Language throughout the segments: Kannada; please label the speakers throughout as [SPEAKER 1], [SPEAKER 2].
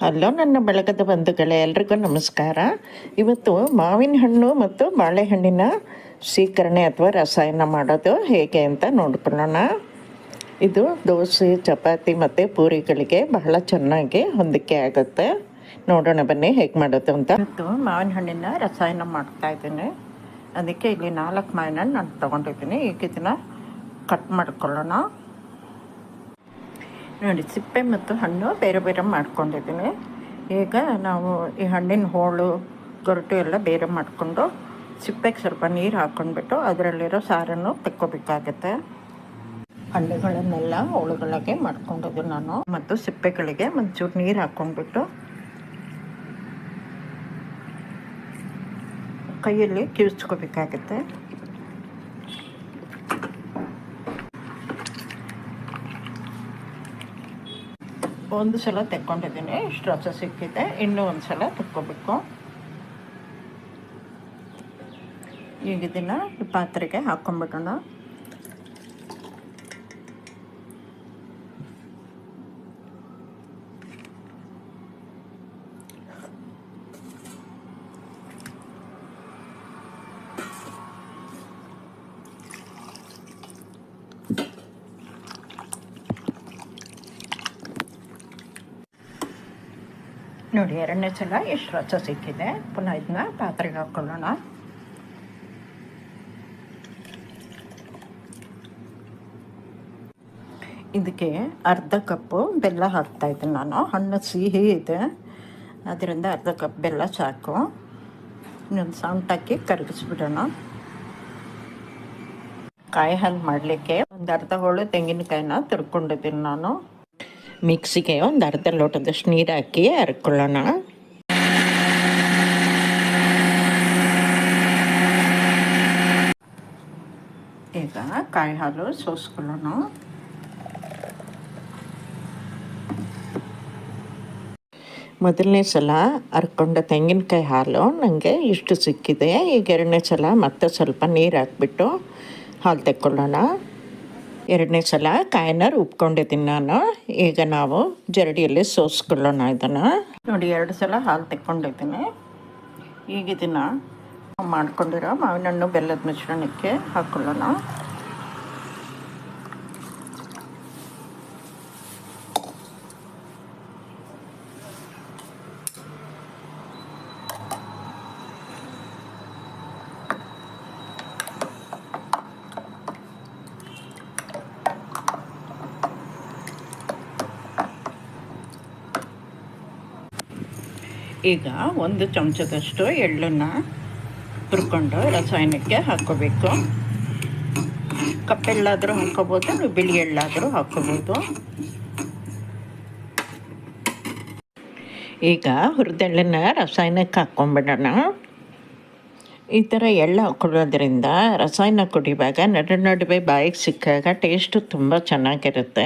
[SPEAKER 1] ಹಲೋ ನನ್ನ ಬೆಳಗದ ಬಂಧುಗಳೇ, ಎಲ್ರಿಗೂ ನಮಸ್ಕಾರ. ಇವತ್ತು ಮಾವಿನ ಹಣ್ಣು ಮತ್ತು ಬಾಳೆಹಣ್ಣಿನ ಸ್ವೀಕರಣೆ ಅಥವಾ ರಸಾಯನ ಮಾಡೋದು ಹೇಗೆ ಅಂತ ನೋಡ್ಕೊಳ್ಳೋಣ. ಇದು ದೋಸೆ, ಚಪಾತಿ ಮತ್ತು ಪೂರಿಗಳಿಗೆ ಬಹಳ ಚೆನ್ನಾಗಿ ಹೊಂದಿಕೆ ಆಗುತ್ತೆ. ನೋಡೋಣ ಬನ್ನಿ ಹೇಗೆ ಮಾಡೋದು ಅಂತ. ಇವತ್ತು ಮಾವಿನ ಹಣ್ಣಿನ ರಸಾಯನ ಮಾಡ್ತಾ ಇದ್ದೀನಿ. ಅದಕ್ಕೆ ಇಲ್ಲಿ ನಾಲ್ಕು ಮಾವಿನ ನಾನು ತೊಗೊಂಡಿದ್ದೀನಿ. ಈಗ ಇದನ್ನು ಕಟ್ ಮಾಡ್ಕೊಳ್ಳೋಣ. ನೋಡಿ, ಸಿಪ್ಪೆ ಮತ್ತು ಹಣ್ಣು ಬೇರೆ ಬೇರೆ ಮಾಡ್ಕೊಂಡಿದ್ದೀನಿ. ಈಗ ನಾವು ಈ ಹಣ್ಣಿನ ಹೋಳು, ಗೊರಟು ಎಲ್ಲ ಬೇರೆ ಮಾಡಿಕೊಂಡು ಸಿಪ್ಪೆಗೆ ಸ್ವಲ್ಪ ನೀರು ಹಾಕ್ಕೊಂಡ್ಬಿಟ್ಟು ಅದರಲ್ಲಿರೋ ಸಾರನ್ನು ತೆಕ್ಕೋಬೇಕಾಗತ್ತೆ. ಹಣ್ಣುಗಳನ್ನೆಲ್ಲ ಹೋಳುಗಳಾಗೆ ಮಾಡ್ಕೊಂಡಿದ್ದು ನಾನು. ಮತ್ತು ಸಿಪ್ಪೆಗಳಿಗೆ ಒಂಚೂರು ನೀರು ಹಾಕ್ಕೊಂಡ್ಬಿಟ್ಟು ಕೈಯಲ್ಲಿ ಕಿವಿಸ್ಕೋಬೇಕಾಗತ್ತೆ ಒಂದು ಸಲ ತೆಕ್ಕೊಂಡಿದ್ದೀನಿ. ಇಷ್ಟು ರಸ ಸಿಕ್ಕಿದೆ. ಇನ್ನೂ ಒಂದು ಸಲ ತೆಕ್ಕೋಬೇಕು. ಈಗ ಇದನ್ನು ಪಾತ್ರೆಗೆ ಹಾಕ್ಕೊಂಬಿಡೋಣ ನೋಡಿ, ಎರಡನೇ ಸಲ ಎಷ್ಟು ರಸ ಸಿಕ್ಕಿದೆ? ಪುನಃ ಇದನ್ನ ಪಾತ್ರೆಗೆ ಹಾಕ್ಕೊಳ್ಳೋಣ ಇದಕ್ಕೆ ಅರ್ಧ ಕಪ್ಪು ಬೆಲ್ಲ ಹಾಕ್ತಾ ಇದ್ದೀನಿ ನಾನು. ಹಣ್ಣು ಸಿಹಿ ಇದೆ. ಅದರಿಂದ ಅರ್ಧ ಕಪ್ ಬೆಲ್ಲ ಸಾಕು. ಇನ್ನೊಂದು ಸೌಂಟ್ ಹಾಕಿ ಕರಗಿಸ್ಬಿಡೋಣ. ಕಾಯಿ ಹಾಲು ಮಾಡಲಿಕ್ಕೆ ಒಂದು ಅರ್ಧ ಹೋಳು ತೆಂಗಿನಕಾಯಿನ ತುರ್ಕೊಂಡಿದ್ದೀನಿ ನಾನು. ಮಿಕ್ಸಿಗೆ ಒಂದು ಅರ್ಧ ಲೋಟದಷ್ಟು ನೀರು ಹಾಕಿ ಹರ್ಕೊಳ್ಳೋಣ. ಈಗ ಕಾಯಿ ಹಾಲು ಸೋಸ್ಕೊಳ್ಳೋಣ. ಮೊದಲನೇ ಸಲ ಹರ್ಕೊಂಡ ತೆಂಗಿನಕಾಯಿ ಹಾಲು ನನಗೆ ಇಷ್ಟು ಸಿಕ್ಕಿದೆ. ಈಗ ಎರಡನೇ ಸಲ ಮತ್ತೆ ಸ್ವಲ್ಪ ನೀರು ಹಾಕ್ಬಿಟ್ಟು ಹಾಲು ತೆಕ್ಕೊಳ್ಳೋಣ. ಎರಡನೇ ಸಲ ಕಾಯಿನ ರುಬ್ಕೊಂಡಿದ್ದೀನಿ ನಾನು. ಈಗ ನಾವು ಜರಡಿಯಲ್ಲಿ ಸೋಸ್ಕೊಳ್ಳೋಣ ಇದನ್ನು. ನೋಡಿ, ಎರಡು ಸಲ ಹಾಲು ತೆಕ್ಕೊಂಡಿದ್ದೀನಿ. ಈಗ ಇದನ್ನು ಮಾಡ್ಕೊಂಡಿರೋ ಮಾವಿನ ಹಣ್ಣು ಬೆಲ್ಲದ ಮಿಶ್ರಣಕ್ಕೆ ಹಾಕ್ಕೊಳ್ಳೋಣ ಈಗ ಒಂದು ಚಮಚದಷ್ಟು ಎಳ್ಳನ್ನು ತುರ್ಕೊಂಡು ರಸಾಯನಕ್ಕೆ ಹಾಕ್ಕೋಬೇಕು. ಕಪ್ಪೆಳ್ಳಾದರೂ ಹಾಕ್ಕೋಬೋದು ಬಿಳಿ ಎಳ್ಳಾದರೂ ಹಾಕ್ಕೋಬೋದು. ಈಗ ಹುರಿದೆಳ್ಳನ್ನು ರಸಾಯನಕ್ಕೆ ಹಾಕ್ಕೊಂಬಿಡೋಣ. ಈ ಥರ ಎಳ್ಳು ಹಾಕ್ಕೊಳ್ಳೋದ್ರಿಂದ ರಸಾಯನ ಕುಡಿಯುವಾಗ ನಡು ನಡುವೆ ಬಾಯಿಗೆ ಸಿಕ್ಕಾಗ ಟೇಸ್ಟು ತುಂಬ ಚೆನ್ನಾಗಿರುತ್ತೆ.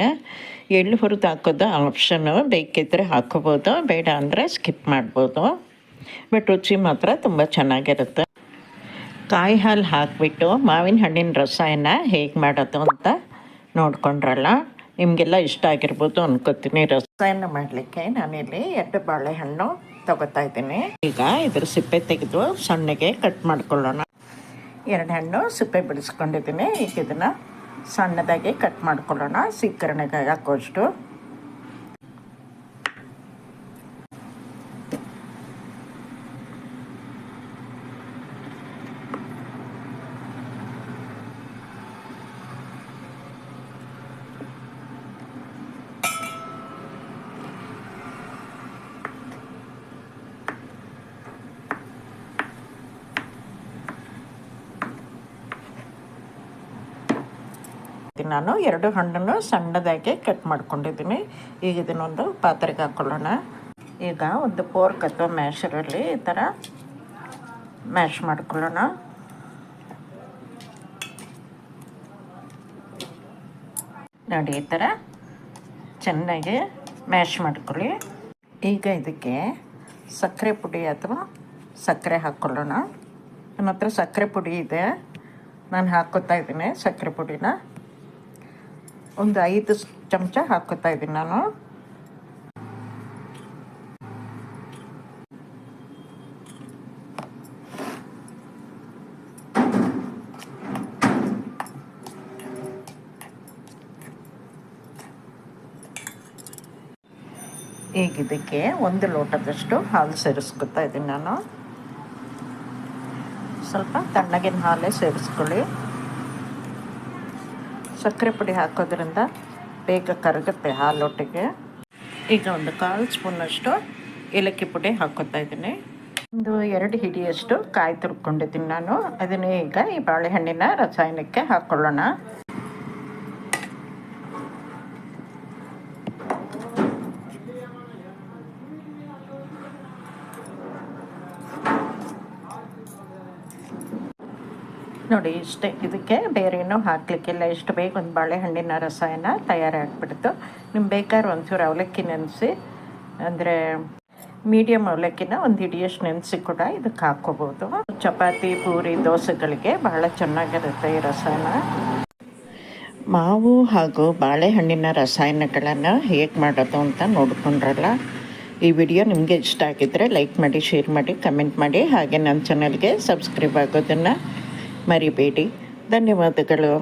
[SPEAKER 1] ಎಳ್ಳು ಹುರಿದು ಹಾಕೋದು ಆಪ್ಷನು ಬೇಕಿದ್ದರೆ ಹಾಕೋಬೋದು, ಬೇಡ ಅಂದರೆ ಸ್ಕಿಪ್ ಮಾಡ್ಬೋದು. ಬಟ್ ರುಚಿ ಮಾತ್ರ ತುಂಬ ಚೆನ್ನಾಗಿರುತ್ತೆ. ಕಾಯಿ ಹಾಲು ಹಾಕಿಬಿಟ್ಟು ಮಾವಿನ ಹಣ್ಣಿನ ರಸಾಯನ ಹೇಗೆ ಮಾಡೋದು ಅಂತ ನೋಡ್ಕೊಂಡ್ರಲ್ಲ, ನಿಮಗೆಲ್ಲ ಇಷ್ಟ ಆಗಿರ್ಬೋದು ಅನ್ಕೋತೀನಿ. ರಸಾಯನ ಮಾಡಲಿಕ್ಕೆ ನಾನಿಲ್ಲಿ ಎರಡು ಬಾಳೆಹಣ್ಣು ತಗೋತಾ ಇದ್ದೀನಿ. ಈಗ ಇದ್ರ ಸಿಪ್ಪೆ ತೆಗೆದು ಸಣ್ಣಗೆ ಕಟ್ ಮಾಡ್ಕೊಳ್ಳೋಣ. ಎರಡು ಹಣ್ಣು ಸಿಪ್ಪೆ ಬಿಡಿಸ್ಕೊಂಡಿದ್ದೀನಿ. ಈಗ ಇದನ್ನು ಸಣ್ಣದಾಗಿ ಕಟ್ ಮಾಡ್ಕೊಳ್ಳೋಣ. ಸೀಕರಣೆಗೆ ಹಾಕೋಷ್ಟು. ನಾನು ಎರಡು ಹಣ್ಣನ್ನು ಸಣ್ಣದಾಗಿ ಕಟ್ ಮಾಡ್ಕೊಂಡಿದ್ದೀನಿ. ಈಗ ಇದನ್ನೊಂದು ಪಾತ್ರೆಗೆ ಹಾಕ್ಕೊಳ್ಳೋಣ ಈಗ ಒಂದು ಪೋರ್ಕ್ ಅಥವಾ ಮ್ಯಾಶರಲ್ಲಿ ಈ ಥರ ಮ್ಯಾಶ್ ಮಾಡ್ಕೊಳ್ಳೋಣ. ನೋಡಿ, ಈ ಥರ ಚೆನ್ನಾಗಿ ಮ್ಯಾಶ್ ಮಾಡ್ಕೊಳ್ಳಿ. ಈಗ ಇದಕ್ಕೆ ಸಕ್ಕರೆ ಪುಡಿ ಅಥವಾ ಸಕ್ಕರೆ ಹಾಕ್ಕೊಳ್ಳೋಣ ನನ್ನ ಹತ್ರ ಸಕ್ಕರೆ ಪುಡಿ ಇದೆ. ನಾನು ಹಾಕೋತಾ ಇದ್ದೀನಿ ಸಕ್ಕರೆ ಪುಡಿನ. ಒಂದು ಐದು ಚಮಚ ಹಾಕೋತಾ ಇದ್ದೀನಿ ನಾನು. ಈಗ ಇದಕ್ಕೆ ಒಂದು ಲೋಟದಷ್ಟು ಹಾಲು ಸೇರಿಸ್ಕೊತಾ ಇದ್ದೀನಿ ನಾನು. ಸ್ವಲ್ಪ ತಣ್ಣಗಿನ ಹಾಲೇ ಸೇರಿಸ್ಕೊಳ್ಳಿ. ಸಕ್ಕರೆ ಪುಡಿ ಹಾಕೋದ್ರಿಂದ ಬೇಗ ಕರಗುತ್ತೆ ಹಾಲೊಟ್ಟಿಗೆ. ಈಗ ಒಂದು ಕಾಲು ಸ್ಪೂನಷ್ಟು ಏಲಕ್ಕಿ ಪುಡಿ ಹಾಕೋತಾ ಇದ್ದೀನಿ. ಒಂದು ಎರಡು ಹಿಡಿಯಷ್ಟು ಕಾಯಿ ತುರ್ಕೊಂಡಿದ್ದೀನಿ ನಾನು. ಅದನ್ನೇ ಈಗ ಈ ಬಾಳೆಹಣ್ಣಿನ ರಸಾಯನಕ್ಕೆ ಹಾಕ್ಕೊಳ್ಳೋಣ ನೋಡಿ, ಇಷ್ಟೇ. ಇದಕ್ಕೆ ಬೇರೆ ಏನೂ ಹಾಕಲಿಕ್ಕಿಲ್ಲ. ಇಷ್ಟು ಬೇಗ ಒಂದು ಬಾಳೆಹಣ್ಣಿನ ರಸಾಯನ ತಯಾರಾಗಿಬಿಡ್ತು. ನಿಮ್ಗೆ ಬೇಕಾದ್ರೆ ಒಂಚೂರು ಅವಲಕ್ಕಿ ನೆನೆಸಿ, ಅಂದರೆ ಮೀಡಿಯಮ್ ಅವಲಕ್ಕಿನ ಒಂದು ಹಿಡಿಯಷ್ಟು ನೆನೆಸಿ ಕೂಡ ಇದಕ್ಕೆ ಹಾಕ್ಕೋಬೋದು. ಚಪಾತಿ, ಪೂರಿ, ದೋಸೆಗಳಿಗೆ ಬಹಳ ಚೆನ್ನಾಗಿರುತ್ತೆ ಈ ರಸಾಯನ ಮಾವು ಹಾಗೂ ಬಾಳೆಹಣ್ಣಿನ ರಸಾಯನಗಳನ್ನು ಹೇಗೆ ಮಾಡೋದು ಅಂತ ನೋಡ್ಕೊಂಡ್ರಲ್ಲ? ಈ ವಿಡಿಯೋ ನಿಮಗೆ ಇಷ್ಟ ಆಗಿದ್ದರೆ ಲೈಕ್ ಮಾಡಿ, ಶೇರ್ ಮಾಡಿ, ಕಮೆಂಟ್ ಮಾಡಿ. ಹಾಗೆ ನನ್ನ ಚಾನಲ್ಗೆ ಸಬ್ಸ್ಕ್ರೈಬ್ ಆಗೋದನ್ನು మరియు భేటీ ధన్యవాదాలు